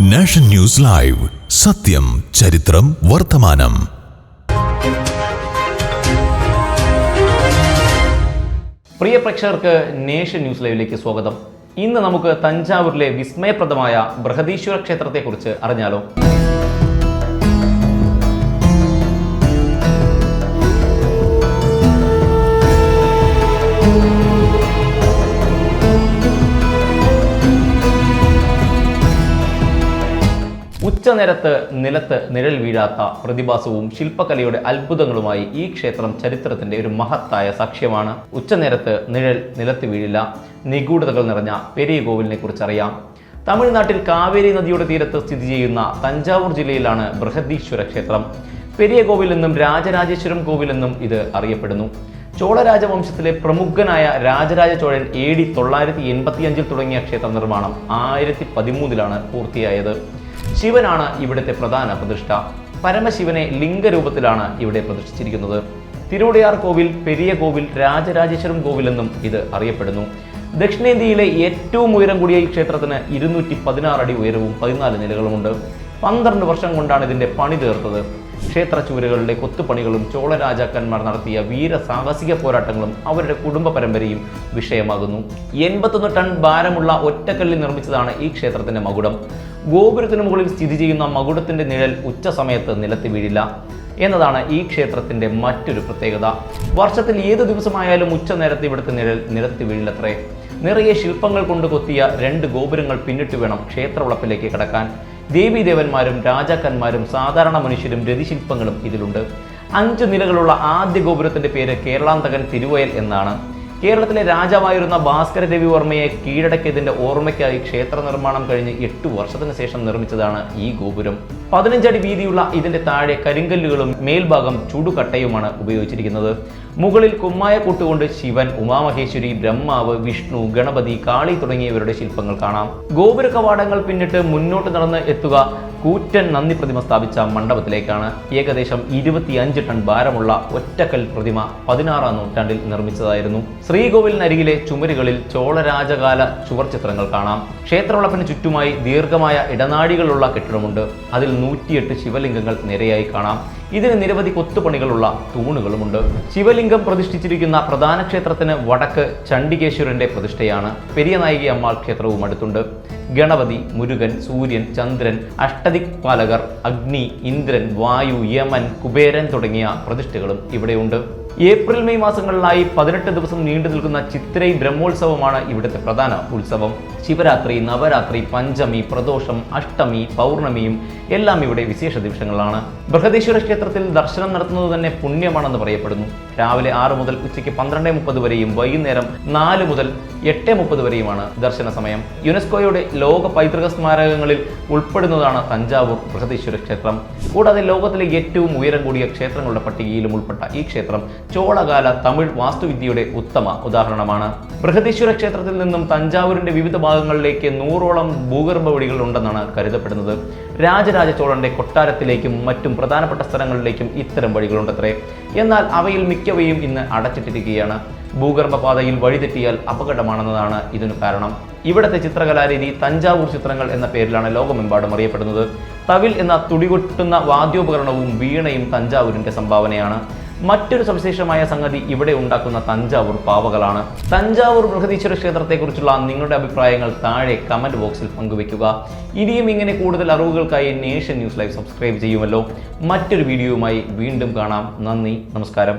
Nation news live. സത്യം ചരിത്രം വർത്തമാനം. പ്രിയ പ്രേക്ഷകർക്ക് നേഷൻ ന്യൂസ് ലൈവിലേക്ക് സ്വാഗതം. ഇന്ന് നമുക്ക് തഞ്ചാവൂരിലെ വിസ്മയപ്രദമായ ബൃഹദീശ്വര ക്ഷേത്രത്തെക്കുറിച്ച് അറിഞ്ഞാലോ? ഉച്ചനേരത്ത് നിലത്ത് നിഴൽ വീഴാത്ത പ്രതിഭാസവും ശില്പകലയുടെ അത്ഭുതങ്ങളുമായി ഈ ക്ഷേത്രം ചരിത്രത്തിന്റെ ഒരു മഹത്തായ സാക്ഷ്യമാണ്. ഉച്ചനേരത്ത് നിഴൽ നിലത്ത് വീഴില്ല. നിഗൂഢതകൾ നിറഞ്ഞ പെരിയ കോവിലിനെ കുറിച്ചറിയാം. തമിഴ്നാട്ടിൽ കാവേരി നദിയുടെ തീരത്ത് സ്ഥിതി ചെയ്യുന്ന തഞ്ചാവൂർ ജില്ലയിലാണ് ബൃഹദീശ്വര ക്ഷേത്രം. പെരിയ കോവിൽ എന്നും രാജരാജേശ്വരം കോവിൽ എന്നും ഇത് അറിയപ്പെടുന്നു. ചോളരാജവംശത്തിലെ പ്രമുഖനായ രാജരാജ ചോഴൻ എ ഡി തൊള്ളായിരത്തി എൺപത്തി അഞ്ചിൽ തുടങ്ങിയ ക്ഷേത്ര നിർമ്മാണം ആയിരത്തി പതിമൂന്നിലാണ് പൂർത്തിയായത്. ശിവനാണ് ഇവിടുത്തെ പ്രധാന പ്രതിഷ്ഠ. പരമശിവനെ ലിംഗരൂപത്തിലാണ് ഇവിടെ പ്രതിഷ്ഠിച്ചിരിക്കുന്നത്. തിരുവടയാർ കോവിൽ പെരിയ കോവിൽ രാജരാജേശ്വരം കോവിൽ എന്നും ഇത് അറിയപ്പെടുന്നു. ദക്ഷിണേന്ത്യയിലെ ഏറ്റവും ഉയരം കൂടിയ ഈ ക്ഷേത്രത്തിന് ഇരുന്നൂറ്റി പതിനാറ് അടി ഉയരവും പതിനാല് നിലകളുമുണ്ട്. പന്ത്രണ്ട് വർഷം കൊണ്ടാണ് ഇതിന്റെ പണി തീർത്തത്. ക്ഷേത്ര ചുവരുകളുടെ കൊത്തുപണികളും ചോള രാജാക്കന്മാർ നടത്തിയ വീര സാഹസിക പോരാട്ടങ്ങളും അവരുടെ കുടുംബ പരമ്പരയും വിഷയമാകുന്നു. എൺപത്തൊന്ന് ടൺ ഭാരമുള്ള ഒറ്റക്കല്ലിൽ നിർമ്മിച്ചതാണ് ഈ ക്ഷേത്രത്തിന്റെ മകുടം. ഗോപുരത്തിനു മുകളിൽ സ്ഥിതി ചെയ്യുന്ന മകുടത്തിന്റെ നിഴൽ ഉച്ച സമയത്ത് നിലത്ത് വീഴില്ല എന്നതാണ് ഈ ക്ഷേത്രത്തിന്റെ മറ്റൊരു പ്രത്യേകത. വർഷത്തിൽ ഏത് ദിവസമായാലും ഉച്ച നേരത്തെ ഇവിടുത്തെ നിഴൽ നിലത്ത് വീഴില്ലത്രേ. നിറയെ ശില്പങ്ങൾ കൊണ്ട് കൊത്തിയ രണ്ട് ഗോപുരങ്ങൾ പിന്നിട്ട് വേണം ക്ഷേത്ര ക്ഷേത്രവളപ്പിലേക്ക് കടക്കാൻ. ദേവീദേവന്മാരും രാജാക്കന്മാരും സാധാരണ മനുഷ്യരും രതിശില്പങ്ങളും ഇതിലുണ്ട്. അഞ്ച് നിലകളുള്ള ആദ്യ ഗോപുരത്തിന്റെ പേര് കേരളാന്തകൻ തിരുവയൽ എന്നാണ്. കേരളത്തിലെ രാജാവായിരുന്ന ഭാസ്കര രവിവർമ്മയെ കീഴടക്കിയതിന്റെ ഓർമ്മയ്ക്കായി ക്ഷേത്ര നിർമ്മാണം കഴിഞ്ഞ് എട്ട് വർഷത്തിന് ശേഷം നിർമ്മിച്ചതാണ് ഈ ഗോപുരം. പതിനഞ്ചടി വീതിയുള്ള ഇതിന്റെ താഴെ കരിങ്കല്ലുകളും മേൽഭാഗം ചുടുകട്ടയുമാണ് ഉപയോഗിച്ചിരിക്കുന്നത്. മുകളിൽ കുമ്മായ കൂട്ടുകൊണ്ട് ശിവൻ ഉമാമഹേശ്വരി ബ്രഹ്മാവ് വിഷ്ണു ഗണപതി കാളി തുടങ്ങിയവരുടെ ശില്പങ്ങൾ കാണാം. ഗോപുര കവാടങ്ങൾ പിന്നിട്ട് മുന്നോട്ട് നടന്ന് എത്തുക കൂറ്റൻ നന്ദി പ്രതിമ സ്ഥാപിച്ച മണ്ഡപത്തിലേക്കാണ്. ഏകദേശം ഇരുപത്തിയഞ്ച് ടൺ ഭാരമുള്ള ഒറ്റക്കൽ പ്രതിമ പതിനാറാം നൂറ്റാണ്ടിൽ നിർമ്മിച്ചതായിരുന്നു. ശ്രീകോവിലിനരികിലെ ചുമരുകളിൽ ചോളരാജകാല ചുവർ ചിത്രങ്ങൾ കാണാം. ക്ഷേത്രവളപ്പിന് ചുറ്റുമായി ദീർഘമായ ഇടനാഴികളുള്ള കെട്ടിടമുണ്ട്. അതിൽ നൂറ്റിയെട്ട് ശിവലിംഗങ്ങൾ നിരയായി കാണാം. ഇതിന് നിരവധി കൊത്തുപണികളുള്ള തൂണുകളുമുണ്ട്. ശിവലിംഗം പ്രതിഷ്ഠിച്ചിരിക്കുന്ന പ്രധാന ക്ഷേത്രത്തിന് വടക്ക് ചണ്ഡികേശ്വരന്റെ പ്രതിഷ്ഠയാണ്. പെരിയ നായികി അമ്മാൾ ക്ഷേത്രവും അടുത്തുണ്ട്. ഗണപതി മുരുകൻ സൂര്യൻ ചന്ദ്രൻ അഷ്ടദിക്പാലകർ അഗ്നി ഇന്ദ്രൻ വായു യമൻ കുബേരൻ തുടങ്ങിയ പ്രതിഷ്ഠകളും ഇവിടെയുണ്ട്. ഏപ്രിൽ മെയ് മാസങ്ങളിലായി പതിനെട്ട് ദിവസം നീണ്ടു നിൽക്കുന്ന ചിത്രൈ ബ്രഹ്മോത്സവമാണ് ഇവിടുത്തെ പ്രധാന ഉത്സവം. ശിവരാത്രി നവരാത്രി പഞ്ചമി പ്രദോഷം അഷ്ടമി പൗർണമിയും എല്ലാം ഇവിടെ വിശേഷ ദിവസങ്ങളാണ്. ബൃഹദേശ്വര ക്ഷേത്രത്തിൽ ദർശനം നടത്തുന്നത് തന്നെ പുണ്യമാണെന്ന് പറയപ്പെടുന്നു. രാവിലെ ആറ് മുതൽ ഉച്ചയ്ക്ക് പന്ത്രണ്ട് മുപ്പത് വരെയും വൈകുന്നേരം നാല് മുതൽ എട്ട് മുപ്പത് വരെയുമാണ് ദർശന സമയം. യുനെസ്കോയുടെ ലോക പൈതൃക സ്മാരകങ്ങളിൽ ഉൾപ്പെടുന്നതാണ് തഞ്ചാവൂർ ബൃഹദീശ്വര ക്ഷേത്രം. കൂടാതെ ലോകത്തിലെ ഏറ്റവും ഉയരം കൂടിയ ക്ഷേത്രങ്ങളുടെ പട്ടികയിലും ഉൾപ്പെട്ട ഈ ക്ഷേത്രം ചോളകാല തമിഴ് വാസ്തുവിദ്യയുടെ ഉത്തമ ഉദാഹരണമാണ്. ബൃഹദീശ്വര ക്ഷേത്രത്തിൽ നിന്നും തഞ്ചാവൂരിന്റെ വിവിധ ഭാഗങ്ങളിലേക്ക് നൂറോളം ഭൂഗർഭ വഴികൾ ഉണ്ടെന്നാണ് കരുതപ്പെടുന്നത്. രാജരാജ ചോളന്റെ കൊട്ടാരത്തിലേക്കും മറ്റും പ്രധാനപ്പെട്ട സ്ഥലങ്ങളിലേക്കും ഇത്തരം വഴികളുണ്ടത്രേ എന്നാൽ അവയിൽ മിക്കവയും ഇന്ന് അടച്ചിട്ടിരിക്കുകയാണ്. ഭൂഗർഭപാതയിൽ വഴിതെറ്റിയാൽ അപകടമാണെന്നതാണ് ഇതിനു കാരണം. ഇവിടത്തെ ചിത്രകലാരീതി തഞ്ചാവൂർ ചിത്രങ്ങൾ എന്ന പേരിലാണ് ലോകമെമ്പാടും അറിയപ്പെടുന്നത്. തവിൽ എന്ന തുടികൊട്ടുന്ന വാദ്യോപകരണവും വീണയും തഞ്ചാവൂരിന്റെ സംഭാവനയാണ്. മറ്റൊരു സവിശേഷമായ സംഗതി ഇവിടെ ഉണ്ടാക്കുന്ന തഞ്ചാവൂർ പാവകളാണ്. തഞ്ചാവൂർ ബൃഹദീശ്വര ക്ഷേത്രത്തെക്കുറിച്ചുള്ള നിങ്ങളുടെ അഭിപ്രായങ്ങൾ താഴെ കമന്റ് ബോക്സിൽ പങ്കുവെക്കുക ഇനിയും ഇങ്ങനെ കൂടുതൽ അറിവുകൾക്കായി നേഷൻ ന്യൂസ് ലൈവ് സബ്സ്ക്രൈബ് ചെയ്യുമല്ലോ. മറ്റൊരു വീഡിയോയുമായി വീണ്ടും കാണാം. നന്ദി നമസ്കാരം.